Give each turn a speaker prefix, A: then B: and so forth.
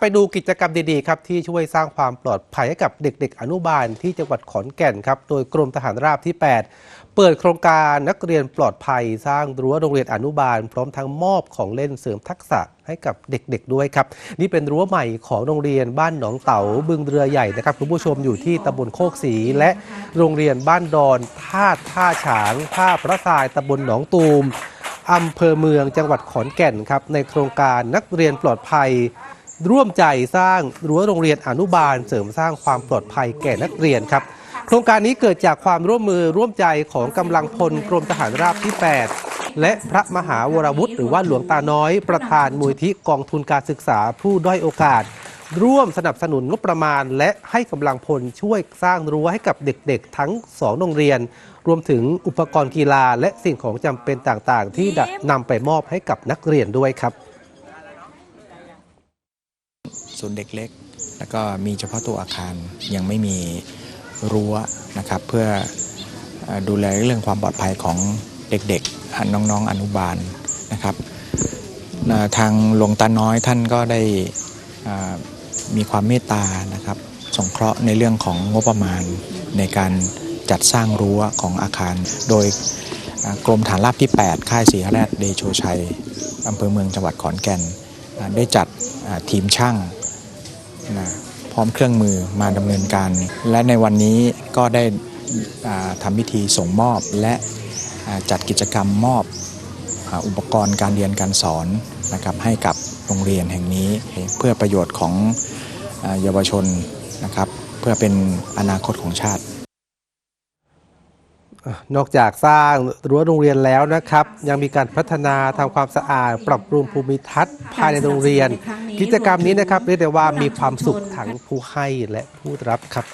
A: ไปดูกิจกรรมดีๆครับที่ช่วยสร้างความปลอดภัยให้กับเด็กๆ อนุบาลที่จังหวัดขอนแก่นครับโดยกรมทหารราบที่ 8 เปิดโครงการนักเรียนปลอดภัย สร้างรั้วโรงเรียนอนุบาล พร้อมทั้งมอบของเล่นเสริมทักษะให้กับเด็กๆด้วยครับ นี่เป็นรั้วใหม่ของโรงเรียนบ้านหนองเต๋าบึงเรือใหญ่นะครับคุณผู้ชมอยู่ที่ตำบลโคกศรีและโรงเรียนบ้านดอนท่าท่าฉางท่าพระทรายตำบลหนองตูมอำเภอเมืองจังหวัดขอนแก่นครับในโครงการนักเรียนปลอดภัย ร่วมใจสร้างรั้วโรงเรียนอนุบาล เสริมสร้างความปลอดภัยแก่นักเรียนครับ โครงการนี้เกิดจากความร่วมมือร่วมใจของกำลังพลกรมทหารราบที่ 8 และพระมหาวรวุฒิหรือว่าหลวงตาน้อย ประธานมูลที่กองทุนการศึกษาผู้ด้อยโอกาส ร่วมสนับสนุนงบประมาณ และให้กำลังพลช่วยสร้างรั้วให้กับเด็กๆ ทั้งสองโรงเรียน รวมถึงอุปกรณ์กีฬาและสิ่งของจำเป็นต่างๆ ที่จะนำไปมอบให้กับนักเรียนด้วยครับ
B: ศูนย์เด็กเล็ก แล้วก็มีเฉพาะตัวอาคารยังไม่มีรั้วนะครับเพื่อดูแลเรื่องความปลอดภัยของเด็กๆน้องๆอนุบาลนะครับทางหลวงตาน้อยท่านก็ได้มีความเมตตานะครับสงเคราะห์ในเรื่องของงบประมาณในการจัดสร้างรั้วของอาคาร โดยกรมฐานราบที่ 8 ค่ายศรีหแรดเดโชชัยอำเภอเมืองจังหวัดขอนแก่น ได้จัดทีมช่าง นะพร้อมเครื่องมือมาดำเนินการ และในวันนี้ก็ได้ทำพิธีส่งมอบและจัดกิจกรรมมอบอุปกรณ์การเรียนการสอนนะครับให้กับโรงเรียนแห่งนี้เพื่อประโยชน์ของเยาวชนนะครับเพื่อเป็นอนาคตของชาติ
A: นอกจากสร้างรั้วโรงเรียนแล้วนะครับ ยังมีการพัฒนาทำความสะอาด ปรับปรุงภูมิทัศน์ภายในโรงเรียน กิจกรรมนี้นะครับเรียกได้ว่ามีความสุขทั้งผู้ให้และผู้รับครับ